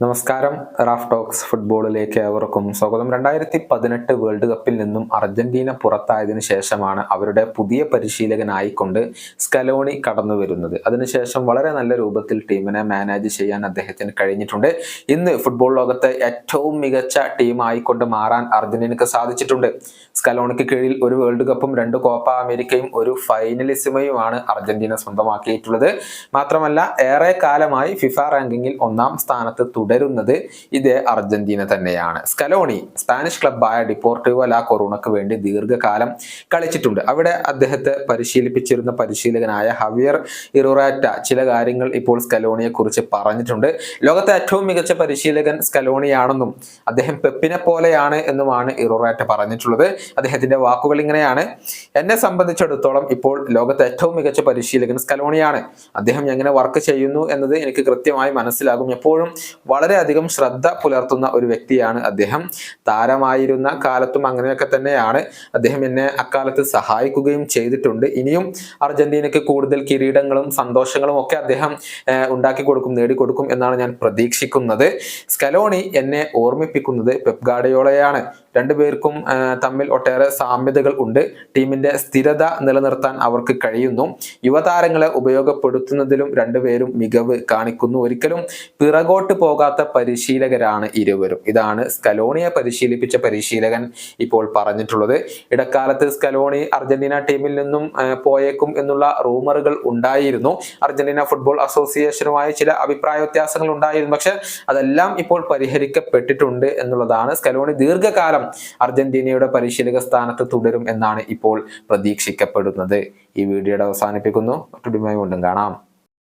നമസ്കാരം. Raf talks ഫുട്ബോളിലേക്ക് ഏവർക്കും സ്വാഗതം. രണ്ടായിരത്തി പതിനെട്ട് വേൾഡ് കപ്പിൽ നിന്നും അർജന്റീന പുറത്തായതിനു ശേഷമാണ് അവരുടെ പുതിയ പരിശീലകനായിക്കൊണ്ട് സ്കലോണി കടന്നു വരുന്നത് അതിനുശേഷം വളരെ നല്ല രൂപത്തിൽ ടീമിനെ മാനേജ് ചെയ്യാൻ അദ്ദേഹത്തിന് കഴിഞ്ഞിട്ടുണ്ട്. ഇന്ന് ഫുട്ബോൾ ലോകത്തെ ഏറ്റവും മികച്ച ടീമായിക്കൊണ്ട് മാറാൻ അർജന്റീനക്ക് സാധിച്ചിട്ടുണ്ട്. സ്കലോണിക്ക് കീഴിൽ ഒരു വേൾഡ് കപ്പും രണ്ട് കോപ്പ അമേരിക്കയും ഒരു ഫൈനലിസിമയുമാണ് അർജന്റീന സ്വന്തമാക്കിയിട്ടുള്ളത്. മാത്രമല്ല ഏറെ കാലമായി ഫിഫ റാങ്കിങ്ങിൽ ഒന്നാം സ്ഥാനത്ത് തുടരുന്നത് ഇതേ അർജന്റീന തന്നെയാണ്. സ്കലോണി സ്പാനിഷ് ക്ലബായ ഡിപ്പോർട്ടിവോ ലാ കൊറൂണക്ക് വേണ്ടി ദീർഘകാലം കളിച്ചിട്ടുണ്ട്. അവിടെ അദ്ദേഹത്തെ പരിശീലിപ്പിച്ചിരുന്ന പരിശീലകനായ ഹവിയർ ഇറോറാറ്റ ചില കാര്യങ്ങൾ ഇപ്പോൾ സ്കലോണിയെ കുറിച്ച് പറഞ്ഞിട്ടുണ്ട്. ലോകത്തെ ഏറ്റവും മികച്ച പരിശീലകൻ സ്കലോണിയാണെന്നും അദ്ദേഹം പെപ്പിനെ പോലെയാണ് എന്നുമാണ് ഇറോറാറ്റ പറഞ്ഞിട്ടുള്ളത്. അദ്ദേഹത്തിന്റെ വാക്കുകൾ ഇങ്ങനെയാണ്. എന്നെ സംബന്ധിച്ചിടത്തോളം ഇപ്പോൾ ലോകത്തെ ഏറ്റവും മികച്ച പരിശീലകൻ സ്കലോണിയാണ് അദ്ദേഹം എങ്ങനെ വർക്ക് ചെയ്യുന്നു എന്നത് എനിക്ക് കൃത്യമായി മനസ്സിലാകും. എപ്പോഴും വളരെയധികം ശ്രദ്ധ പുലർത്തുന്ന ഒരു വ്യക്തിയാണ് അദ്ദേഹം. താരമായിരുന്ന കാലത്തും അങ്ങനെയൊക്കെ തന്നെയാണ്. അദ്ദേഹം എന്നെ അക്കാലത്ത് സഹായിക്കുകയും ചെയ്തിട്ടുണ്ട്. ഇനിയും അർജന്റീനയ്ക്ക് കൂടുതൽ കിരീടങ്ങളും സന്തോഷങ്ങളും ഒക്കെ അദ്ദേഹം ഉണ്ടാക്കി കൊടുക്കും നേടിക്കൊടുക്കും എന്നാണ് ഞാൻ പ്രതീക്ഷിക്കുന്നത്. സ്കലോണി എന്നെ ഓർമ്മിപ്പിക്കുന്നത് പെപ് ഗാർഡിയോളയാണ്. രണ്ടുപേർക്കും തമ്മിൽ ഒട്ടേറെ സാമ്യതകൾ ഉണ്ട്. ടീമിന്റെ സ്ഥിരത നിലനിർത്താൻ അവർക്ക് കഴിയുന്നു. യുവതാരങ്ങളെ ഉപയോഗപ്പെടുത്തുന്നതിലും രണ്ടുപേരും മികവ് കാണിക്കുന്നു. ഒരിക്കലും പിറകോട്ട് പോകാത്ത പരിശീലകരാണ് ഇരുവരും. ഇതാണ് സ്കലോണിയെ പരിശീലിപ്പിച്ച പരിശീലകൻ ഇപ്പോൾ പറഞ്ഞിട്ടുള്ളത്. ഇടക്കാലത്ത് സ്കലോണി അർജന്റീന ടീമിൽ നിന്നും പോയേക്കും എന്നുള്ള റൂമറുകൾ ഉണ്ടായിരുന്നു. അർജന്റീന ഫുട്ബോൾ അസോസിയേഷനുമായി ചില അഭിപ്രായ വ്യത്യാസങ്ങൾ ഉണ്ടായിരുന്നു. പക്ഷെ അതെല്ലാം ഇപ്പോൾ പരിഹരിക്കപ്പെട്ടിട്ടുണ്ട് എന്നുള്ളതാണ് സ്കലോണി ദീർഘകാലം അർജന്റീനയുടെ പരിശീലക സ്ഥാനത്ത് തുടരും എന്നാണ് ഇപ്പോൾ പ്രതീക്ഷിക്കപ്പെടുന്നത്. ഈ വീഡിയോയുടെ അവസാനിപ്പിക്കുന്നു. ഒട്ടുടിമയും കൊണ്ടും കാണാം.